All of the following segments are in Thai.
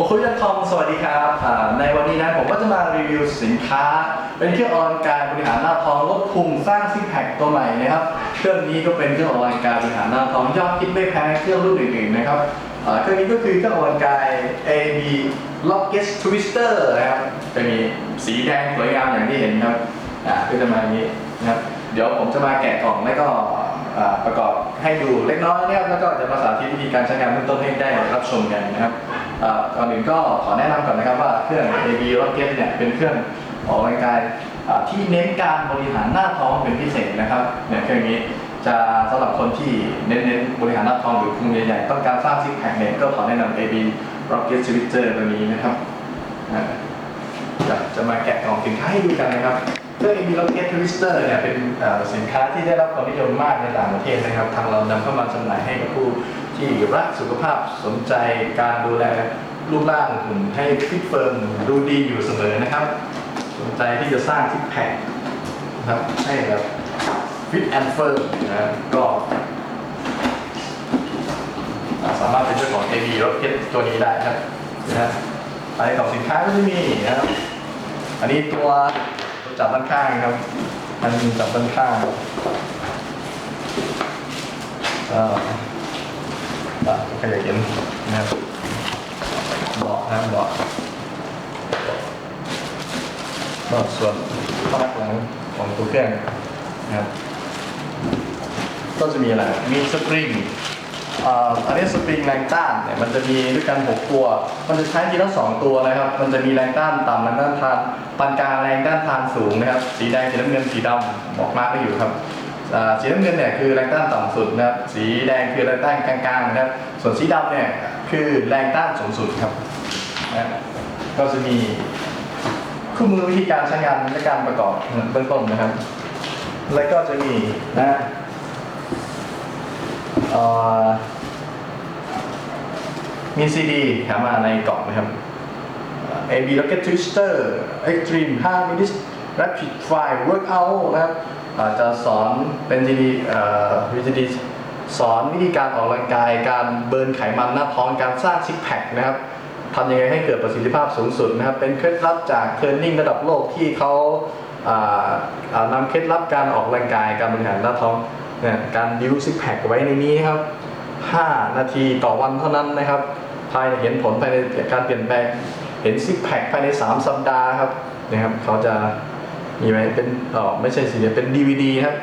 บุคคลยันทองสวัสดีครับในวันนี้นะผมก็จะมารีวิวสินค้า เป็นเครื่องออกกำลังกายบริหารหน้าท้องลดพุงสร้างซิกแพคตัวใหม่นะครับ เครื่องนี้ก็เป็นเครื่องออกกำลังกายบริหารหน้าท้องยอดฮิตไม่แพ้เครื่องรุ่นอื่นๆนะครับเครื่องนี้ก็คือเครื่องออกกำลังกาย AB Rocket Twister นะครับจะมีสีแดงสวยงามอย่างที่เห็นครับอ่าก็จะมาอย่างนี้นะครับเดี๋ยวผมจะมาแกะกล่องแล้วก็ประกอบให้ดูเล็กน้อยนะครับแล้วก็จะมาสาธิตวิธีการใช้งานเบื้องต้นให้ได้รับชมกันนะครับ ก่อนอื่นก็ขอแนะนำก่อนนะครับว่าเครื่อง AB Rocket เนี่ยเป็นเครื่องออกกำลังกายอ่าที่เน้นการบริหารหน้าท้องเป็นพิเศษนะครับเนี่ยเครื่องนี้จะสำหรับคนที่เน้นเน้นบริหารหน้าท้องหรือพุงใหญ่ๆต้องการสร้างซิกแพคเนี่ยก็ขอแนะนำ AB Rocket Switcher ตัวนี้นะครับอ่าจะมาแกะกล่องสินค้าให้ดูกันนะครับเครื่อง AB Rocket Twister เนี่ยเป็นอ่อสินค้าที่ได้รับความนิยมมากในต่างประเทศนะครับ ทางเรานำเข้ามาจำหน่ายให้กับผู้ ที่รักสุขภาพสนใจการดูแลรูปร่างหุ่นให้ฟิตเฟิร์มดูดีอยู่เสมอนะครับ สนใจที่จะสร้างซิกแพคนะครับให้แบบฟิตแอนด์เฟิร์มนะก็สามารถเป็นเจ้าของ AB Rocket ตัวนี้ได้ครับนะฮะไปต่อสินค้าก็จะมีนะครับ อันนี้ตัวจับด้านข้างครับ อันนี้จับด้านข้างอ่อ อะใครอยากเห็นนะครับเบาะนะครับเบาะเบาะส่วนข้างหลังของตัวเครื่องนะครับ ก็จะมีอะไร มีสปริงอันนี้สปริงแรงต้านเนี่ยมันจะมีด้วยกัน 6 ตัว มันจะใช้ทีละ 2 ตัวนะครับ มันจะมีแรงต้านต่ำแรงต้านทานปานกลางแรงต้านทานสูงนะครับ สีแดงสีน้ำเงินสีดำบอกมากไว้อยู่ครับ สีน้ำเงินเนี่ยคือแรงต้านต่ำสุดนะครับ สีแดงคือแรงต้านกลางๆนะครับ ส่วนสีดำเนี่ยคือแรงต้านสูงสุดครับนะก็จะมีคู่มือวิธีการใช้งานและการประกอบเบื้องต้นนะครับ แล้วก็จะมีนะมีซีดีแถมมาในกล่องนะครับเอ่อ AB Rocket Twister Extreme 5 minutes Rapid Fire Workout นะครับจะสอนเป็นซีดีวิธีสอนวิธีการออกกำลังกาย การเบิร์นไขมันหน้าท้องการสร้างซิกแพคนะครับทำยังไงให้เกิดประสิทธิภาพสูงสุดนะครับ เป็นเคล็ดลับจากเทรนนิ่งระดับโลกที่เขาาานำเคล็ดลับการออกกำลังกายการบริหารหน้าท้องเนี่ยการดิวซิกแพคไว้ในนี้ครับ 5 นาทีต่อวันเท่านั้นนะครับ ภายในเห็นผลภายในการเปลี่ยนแปลง เห็นซิกแพคภายใน 3 สัปดาห์ครับนะครับเขาจะ มีไหมเป็นอ๋อไม่ใช่สิเดียเป็น DVD ครับ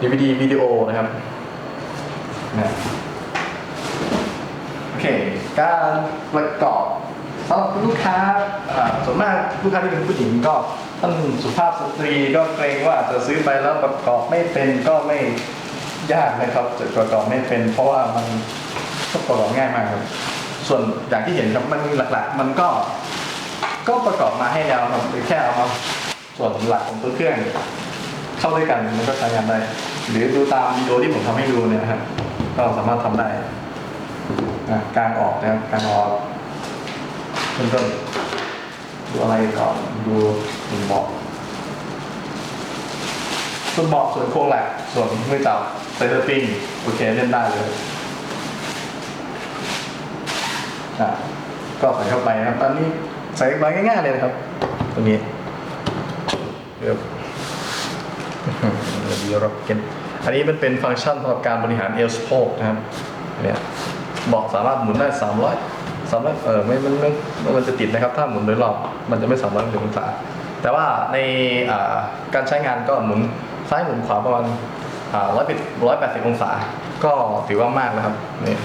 DVD วิดีโอนะครับนะโอเค การประกอบสำหรับลูกค้าส่วนมากลูกค้าที่เป็นผู้หญิงก็ท่านสุภาพสตรีก็เกรงว่าจะซื้อไปแล้วประกอบไม่เป็นก็ไม่ยากนะครับจะประกอบไม่เป็น เพราะว่ามันประกอบง่ายมากครับ ส่วนอย่างที่เห็นครับมันหลักๆ มันก็ก็ประกอบมาให้แล้วครับแค่เอามา ส่วนหลักของตัวเครื่องเข้าด้วยกันมันก็ใช้งานได้ หรือดูตามวิดีโอที่ผมทำให้ดูเนี่ยนะครับก็สามารถทำได้อะการออกนะครับการออกเริ่มต้นดูอะไรก่อนดูส่วนเบอกส่วนเบอกส่วนโครงหลักส่วนมือจับไซเตอร์ปิ้งโอเคเล่นได้เลยอะก็ใส่เข้าไปนะครับ ตอนนี้ใส่ไปง่ายๆเลยนะครับ ตรงนี้ เดี๋ยวดีรอกเก็ตอันนี้มันเป็นฟังก์ชันสำหรับการบริหารเอลสโพกนะครับเนี่ยบอกสามารถหมุนได้ 300 300เออไม่มันมันมันจะติดนะครับ ถ้าหมุนโดยรอบมันจะไม่300องศาแต่ว่าในการใช้งานก็หมุนซ้ายหมุนขวาประมาณร้อ่า180 180องศา ก็ถือว่ามากนะครับนี่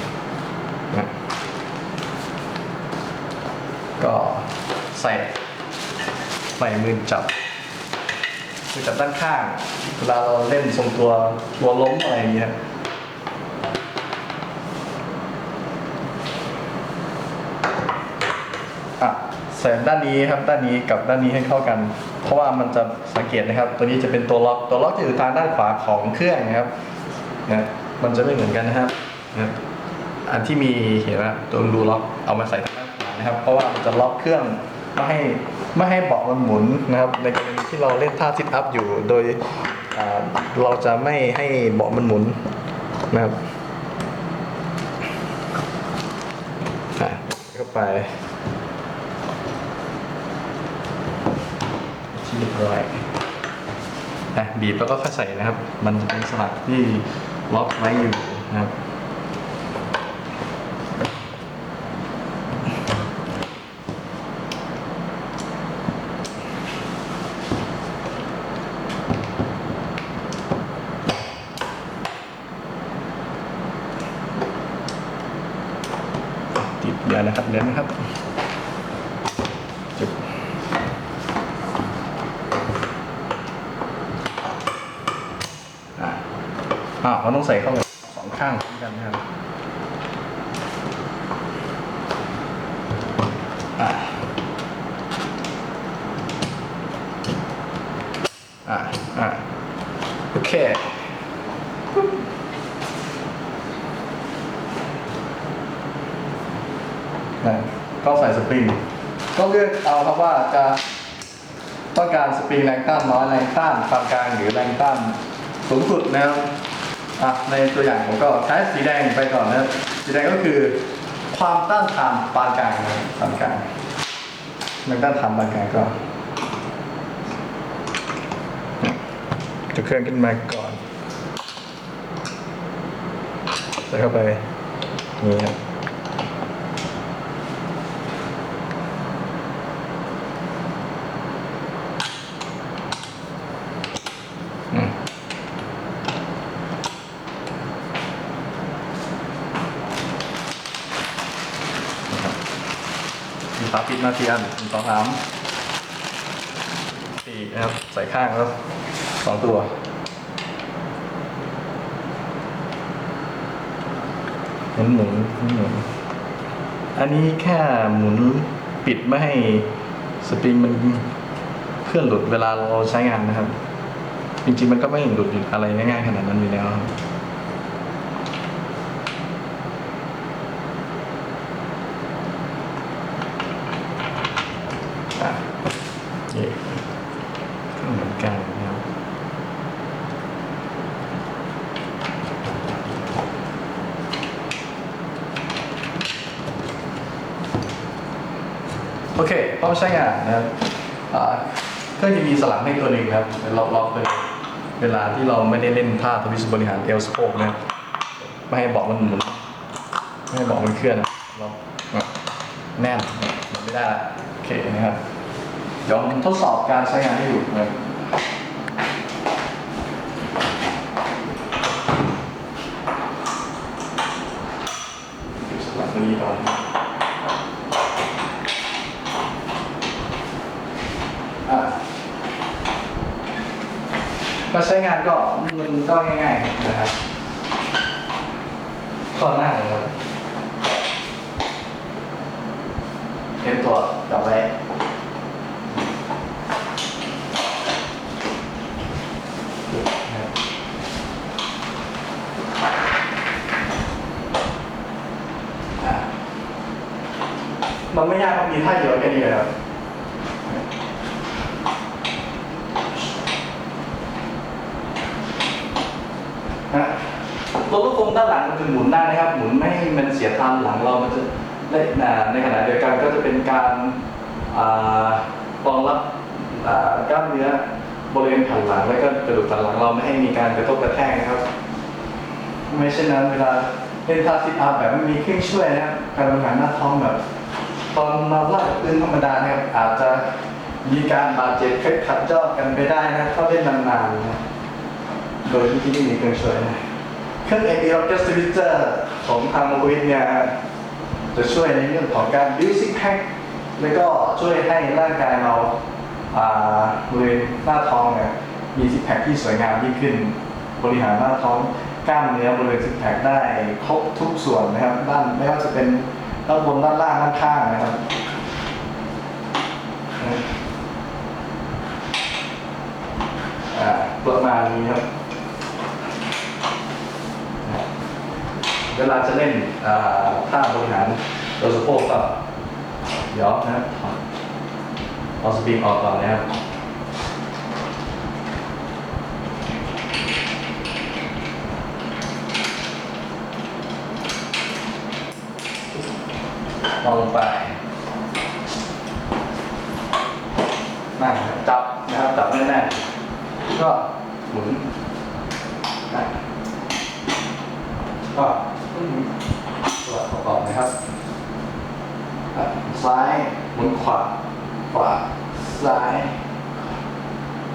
นะก็ใส่ใส่มือจับ คือจับด้านข้างเวลาเราเล่นทรงตัวตัวล้มอะไรอย่างเงี้ยอะใส่ด้านนี้ครับด้านนี้กับด้านนี้ให้เข้ากัน เพราะว่ามันจะสังเกตนะครับ ตัวนี้จะเป็นตัวล็อกตัวล็อกจะอยู่ทางด้านขวาของเครื่องนะครับนะมันจะไม่เหมือนกันนะครับนะอันที่มีเห็นไหมตัวรูล็อกเอามาใส่ทางด้านขวานะครับ เพราะว่ามันจะล็อกเครื่อง ไม่ให้ไม่ให้เบาะมันหมุนนะครับ ในกรณีที่เราเล่นท่าซิทอัพอยู่โดยเราจะไม่ให้เบาะมันหมุนนะครับเข้าไปไปที่เรียบร้อยอะบีบแล้วก็ค่อยใส่นะครับ มันจะเป็นสลักที่ล็อกไว้อยู่นะครับ ติดเดี๋ยว นะครับเดี๋ยวนะครับจุดอะอ่าเราต้องใส่เข้าไปสองข้างพร้อมกันนะครับอะอะอะโอเค นะก็ใส่สปริง ก็เลือกเอา ครับว่าจะต้องการสปริงแรงต้านน้อยแรงต้านปานกลางหรือแรงต้านสูงสุดนะครับอะในตัวอย่างผมก็ใช้สีแดงไปก่อนนะครับสีแดงก็คือ ความต้านทานปานกลางนะปานกลางแรงต้านทานปานกลางก็จะเคลื่อนขึ้นมาก่อนใส่เข้าไปนี่ครับ อืมนะครับ มาเทียนหนึ่งสองสามสี่นะครับ ใส่ข้างแล้วสองตัวหมุนหมุนหมุนหมุนอันนี้แค่หมุนปิดไม่ให้สปริงมันเคลื่อนหลุดเวลาเราใช้งานนะครับ จริงๆมันก็ไม่หลุดอะไรง่ายๆขนาดนั้นอยู่แล้วครับ อะเย่ก็เหมือนกันนะครับโอเคพร้อมใช้งานนะครับก็จะมีสลักให้ตัวหนึ่งครับเดี๋ยวเราล็อกเลยเวลาที่เราไม่ได้เล่นท่าทวิสบริหารเอลสโคกนะไม่ให้บอกมันหมุนไม่ให้บอกมันเคลื่อนนะเราอะแน่น ไม่ได้ละโอเคนะครับเดี๋ยวผมทดสอบการใช้งานให้ดูนะครับดูสลับตัวนี้ก่อนอะก็ใช้งานก็มันก็ง่ายๆนะครับข้อหน้านะครับเต็มตัวจับไว้อะ มันไม่ยากมันมีท่าเดียวแค่นี้เลยครับนะรถลูกกลมด้านหลังมันจะหมุนได้นะครับ หมุนไม่ให้มันเสียตามหลังเรามันจะได้นะในขณะเดียวกันก็จะเป็นการอ่ารองรับอ่ากล้ามเนื้อบริเวณแผ่นหลังและก็กระดูกสันหลังเราไม่ให้มีการกระทบกระแทกนะครับ ไม่เช่นนั้นเวลาเล่นท่าซิทอัพแบบไม่มีเครื่องช่วยนะครับการบริหารหน้าท้องแบบ ตอนเราลากพื้นธรรมดานะครับอาจจะมีการบาดเจ็บเคล็ดขัดยอกกันไปได้นะถ้าเล่นนานๆนะโดยที่ไม่มีเครื่องช่วยนะเครื่อง AP Rocket Switcher ของทางวิทเนี่ยจะช่วยในเรื่องของการ build six pack แล้วก็ช่วยให้ร่างกายเราอ่าบริเวณหน้าท้องเนี่ยมีซิกแพคที่สวยงามยิ่งขึ้น บริหารหน้าท้องกล้ามเนื้อบริเวณซิกแพคได้ครบทุกส่วนนะครับด้านไม่ว่าจะเป็น ด้านบนด้านล่างด้านข้างนะครับอ่าประมาณนี้ครับ เวลาจะเล่นอ่าท่าบริหารโดยสะโพกก็ยอนนะครับเอาสปริงออกก่อนนะครับ วางลงไปนั่นจับนะครับจับแน่นๆก็หมุนนะก็ตัวประกอบนะครับซ้ายหมุนขวาขวาซ้าย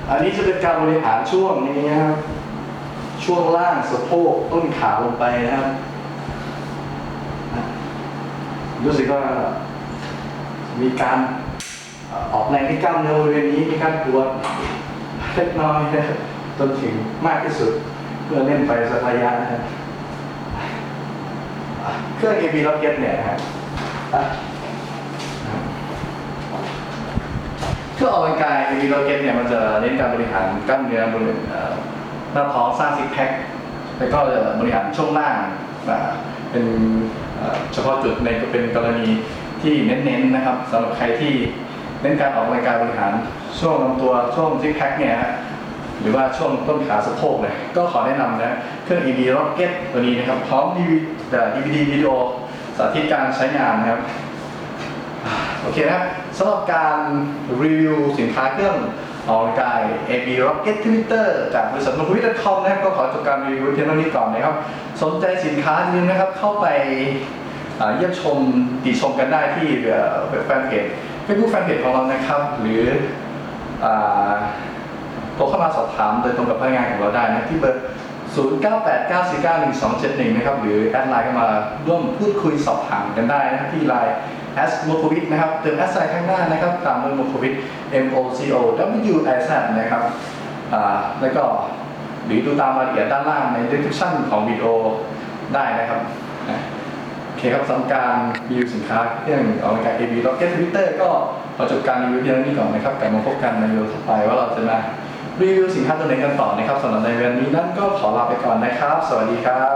อันนี้จะเป็นการบริหารช่วงนี้นะครับ ช่วงล่างสะโพกต้นขาลงไปนะครับ รู้สึกว่ามีการออกแรงที่กล้ามเนื้อบริเวณนี้มีการปวดเล็กน้อยจนถึงมากที่สุดเพื่อเล่นไปสักระยะนะครับอะเครื่อง AB Rocket เนี่ยนะครับเครื่องออกกำลังกาย AB Rocket เนี่ยมันจะเน้นการบริหารกล้ามเนื้อบริเวณหน้าท้องสร้างซิกแพคแล้วก็จะบริหารช่วงล่างอ่าเป็น เฉพาะจุดในเป็นกรณีที่เน้นๆนะครับสำหรับใครที่เน้นการออกกำลังกายบริหารช่วงลำตัวช่วงซิกแพคเนี่ยหรือว่าช่วงต้นขาสะโพกเลยก็ขอแนะนำนะเครื่อง EB Rocket ตัวนี้นะครับพร้อม DVD เอ่อ DVD วิดีโอสาธิตการใช้งานนะครับโอเคนะสำหรับการรีวิวสินค้าเครื่อง ออกกำลังกาย AB Rocket Twitter จากบริษัทน o วิท .com นะครับก็ขอจบการรีวิวเพียงเท่านี้ก่อนนะครับ สนใจสินค้าจริงนะครับเข้าไปเยี่ยมชมติชมกันได้ที่แฟนเพจเฟซบุ๊กแฟนเพจของเรานะครับ หรือโทรเข้ามาสอบถามโดยตรงกับพนักงานของเราได้นะที่เบอร์ 0989491271 นะครับ หรือแอดไลน์เข้ามาร่วมพูดคุยสอบถามกันได้นะที่ไลน์ s m o k o v i c นะครับเติม s ไซข้างหน้านะครับตามด้วย m o k o v i c M O C O W I Z นะครับแล้วก็หรือดูตามรายละเอียดด้านล่างใน description ของวิดีโอได้นะครับโอเคครับสำหรับการรีวิวสินค้าเรื่องออกกำลังกาย AB Rocket Twitter ก็ขอจบการรีวิวเพียงเท่านี้ก่อนนะครับกลับมาพบกันในวิดีโอต่อไปว่าเราจะมารีวิวสินค้าตัวไหนกันต่อนะครับสำหรับในวันนี้นั้นก็ขอลาไปก่อนนะครับ สวัสดีครับ